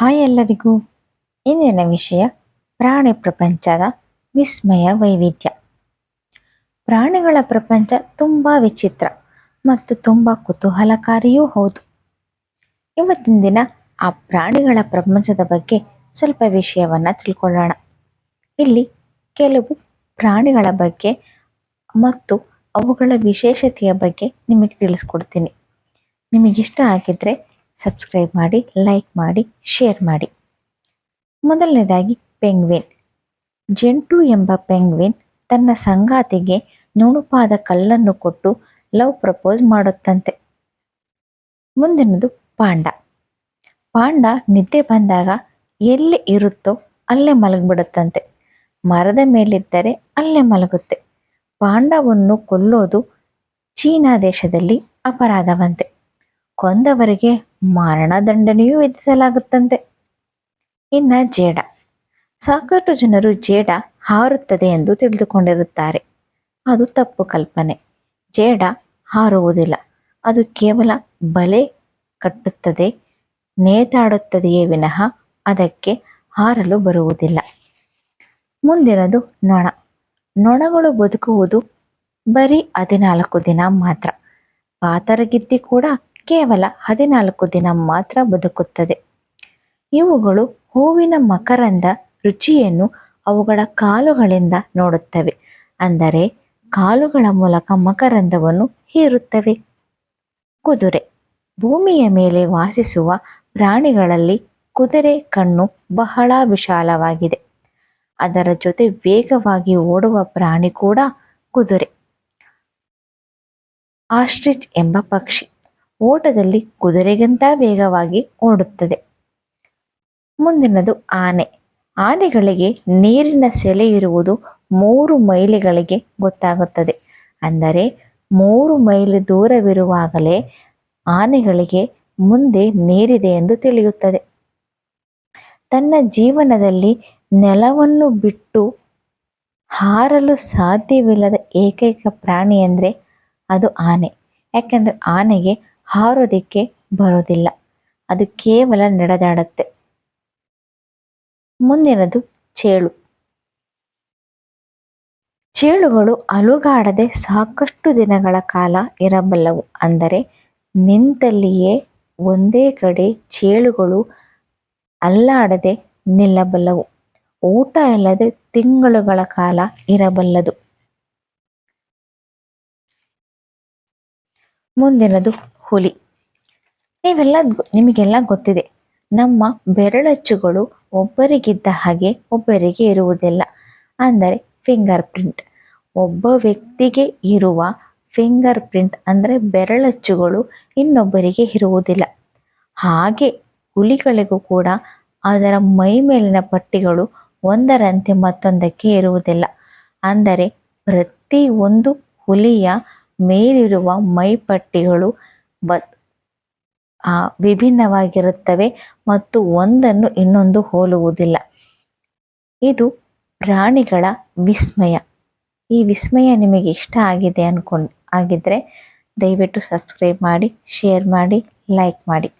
Hi ಎಲ್ಲರಿಗೂ. ಇಂದಿನ ವಿಷಯ ಪ್ರಾಣಿ ಪ್ರಪಂಚದ ವಿಸ್ಮಯ ವೈವಿಧ್ಯ. ಪ್ರಾಣಿಗಳ ಪ್ರಪಂಚ ತುಂಬ ವಿಚಿತ್ರ ಮತ್ತು ತುಂಬ ಕುತೂಹಲಕಾರಿಯೂ ಹೌದು. ಇವತ್ತಿನ ದಿನ ಆ ಪ್ರಾಣಿಗಳ ಪ್ರಪಂಚದ ಬಗ್ಗೆ ಸ್ವಲ್ಪ ವಿಷಯವನ್ನು ತಿಳ್ಕೊಳ್ಳೋಣ. ಇಲ್ಲಿ ಕೆಲವು ಪ್ರಾಣಿಗಳ ಬಗ್ಗೆ ಮತ್ತು ಅವುಗಳ ವಿಶೇಷತೆಯ ಬಗ್ಗೆ ನಿಮಗೆ ತಿಳಿಸ್ಕೊಡ್ತೀನಿ. ನಿಮಗಿಷ್ಟ ಆಗಿದ್ರೆ ಸಬ್ಸ್ಕ್ರೈಬ್ ಮಾಡಿ ಲೈಕ್ ಮಾಡಿ ಶೇರ್ ಮಾಡಿ. ಮೊದಲನೇದಾಗಿ ಪೆಂಗ್ವಿನ್ ಜೆಂಟು ಎಂಬ ಪೆಂಗ್ವಿನ್ ತನ್ನ ಸಂಗಾತಿಗೆ ನುಣುಪಾದ ಕಲ್ಲನ್ನು ಕೊಟ್ಟು ಲವ್ ಪ್ರಪೋಸ್ ಮಾಡುತ್ತಂತೆ. ಮುಂದಿನದು ಪಾಂಡ. ಪಾಂಡ ನಿದ್ದೆ ಬಂದಾಗ ಎಲ್ಲಿ ಇರುತ್ತೋ ಅಲ್ಲೇ ಮಲಗಿಬಿಡುತ್ತಂತೆ. ಮರದ ಮೇಲಿದ್ದರೆ ಅಲ್ಲೇ ಮಲಗುತ್ತೆ. ಪಾಂಡವನ್ನು ಕೊಲ್ಲೋದು ಚೀನಾ ದೇಶದಲ್ಲಿ ಅಪರಾಧವಂತೆ. ಕೊಂದವರಿಗೆ ಮರಣದಂಡನೆಯೂ ವಿಧಿಸಲಾಗುತ್ತಂತೆ. ಇನ್ನ ಜೇಡ. ಸಾಕಷ್ಟು ಜನರು ಜೇಡ ಹಾರುತ್ತದೆ ಎಂದು ತಿಳಿದುಕೊಂಡಿರುತ್ತಾರೆ. ಅದು ತಪ್ಪು ಕಲ್ಪನೆ. ಜೇಡ ಹಾರುವುದಿಲ್ಲ. ಅದು ಕೇವಲ ಬಲೆ ಕಟ್ಟುತ್ತದೆ, ನೇತಾಡುತ್ತದೆಯೇ ವಿನಃ ಅದಕ್ಕೆ ಹಾರಲು ಬರುವುದಿಲ್ಲ. ಮುಂದಿನದು ನೊಣ. ನೊಣಗಳು ಬದುಕುವುದು ಬರೀ ಹದಿನಾಲ್ಕು ದಿನ ಮಾತ್ರ. ಪಾತರಗಿತ್ತಿ ಕೂಡ ಕೇವಲ ಹದಿನಾಲ್ಕು ದಿನ ಮಾತ್ರ ಬದುಕುತ್ತದೆ. ಇವುಗಳು ಹೂವಿನ ಮಕರಂದ ರುಚಿಯನ್ನು ಅವುಗಳ ಕಾಲುಗಳಿಂದ ನೋಡುತ್ತವೆ. ಅಂದರೆ ಕಾಲುಗಳ ಮೂಲಕ ಮಕರಂದವನ್ನು ಹೀರುತ್ತವೆ. ಕುದುರೆ ಭೂಮಿಯ ಮೇಲೆ ವಾಸಿಸುವ ಪ್ರಾಣಿಗಳಲ್ಲಿ ಕುದುರೆ ಕಣ್ಣು ಬಹಳ ವಿಶಾಲವಾಗಿದೆ. ಅದರ ಜೊತೆ ವೇಗವಾಗಿ ಓಡುವ ಪ್ರಾಣಿ ಕೂಡ ಕುದುರೆ. ಆಸ್ಟ್ರಿಚ್ ಎಂಬ ಪಕ್ಷಿ. ಓಟದಲ್ಲಿ ಕುದುರೆಗಿಂತ ವೇಗವಾಗಿ ಓಡುತ್ತದೆ. ಮುಂದಿನದು ಆನೆ. ಆನೆಗಳಿಗೆ ನೀರಿನ ಸೆಲೆ ಇರುವುದು ಮೂರು ಮೈಲಿಗಳಿಗೆ ಗೊತ್ತಾಗುತ್ತದೆ. ಅಂದರೆ ಮೂರು ಮೈಲಿ ದೂರವಿರುವಾಗಲೇ ಆನೆಗಳಿಗೆ ಮುಂದೆ ನೀರಿದೆ ಎಂದು ತಿಳಿಯುತ್ತದೆ. ತನ್ನ ಜೀವನದಲ್ಲಿ ನೆಲವನ್ನು ಬಿಟ್ಟು ಹಾರಲು ಸಾಧ್ಯವಿಲ್ಲದ ಏಕೈಕ ಪ್ರಾಣಿ ಅಂದರೆ ಅದು ಆನೆ. ಯಾಕೆಂದರೆ ಆನೆಗೆ ಹಾರೋದಕ್ಕೆ ಬರೋದಿಲ್ಲ. ಅದು ಕೇವಲ ನಡೆದಾಡುತ್ತೆ. ಮುಂದಿನದು ಚೇಳು. ಚೇಳುಗಳು ಅಲುಗಾಡದೆ ಸಾಕಷ್ಟು ದಿನಗಳ ಕಾಲ ಇರಬಲ್ಲವು. ಅಂದರೆ ನಿಂತಲ್ಲಿಯೇ ಒಂದೇ ಕಡೆ ಚೇಳುಗಳು ಅಲ್ಲಾಡದೆ ನಿಲ್ಲಬಲ್ಲವು. ಊಟ ಇಲ್ಲದೆ ತಿಂಗಳುಗಳ ಕಾಲ ಇರಬಲ್ಲದು. ಮುಂದಿನದು ಹುಲಿ ನೀವೆಲ್ಲ ನಿಮಗೆಲ್ಲ ಗೊತ್ತಿದೆ. ನಮ್ಮ ಬೆರಳಚ್ಚುಗಳು ಒಬ್ಬರಿಗಿದ್ದ ಹಾಗೆ ಒಬ್ಬರಿಗೆ ಇರುವುದಿಲ್ಲ. ಅಂದರೆ ಫಿಂಗರ್ ಪ್ರಿಂಟ್. ಒಬ್ಬ ವ್ಯಕ್ತಿಗೆ ಇರುವ ಫಿಂಗರ್ ಪ್ರಿಂಟ್ ಅಂದರೆ ಬೆರಳಚ್ಚುಗಳು ಇನ್ನೊಬ್ಬರಿಗೆ ಇರುವುದಿಲ್ಲ. ಹಾಗೆ ಹುಲಿಗಳಿಗೂ ಕೂಡ ಅದರ ಮೈ ಮೇಲಿನ ಪಟ್ಟಿಗಳು ಒಂದರಂತೆ ಮತ್ತೊಂದಕ್ಕೆ ಇರುವುದಿಲ್ಲ. ಅಂದರೆ ಪ್ರತಿ ಒಂದು ಹುಲಿಯ ಮೇಲಿರುವ ಮೈಪಟ್ಟಿಗಳು ಬ ವಿಭಿನ್ನವಾಗಿರುತ್ತವೆ ಮತ್ತು ಒಂದನ್ನು ಇನ್ನೊಂದು ಹೋಲುವುದಿಲ್ಲ. ಇದು ಪ್ರಾಣಿಗಳ ವಿಸ್ಮಯ. ಈ ವಿಸ್ಮಯ ನಿಮಗೆ ಇಷ್ಟ ಆಗಿದೆ ಅನ್ಕೊಂಡು, ಆಗಿದ್ರೆ ದಯವಿಟ್ಟು ಸಬ್ಸ್ಕ್ರೈಬ್ ಮಾಡಿ ಶೇರ್ ಮಾಡಿ ಲೈಕ್ ಮಾಡಿ.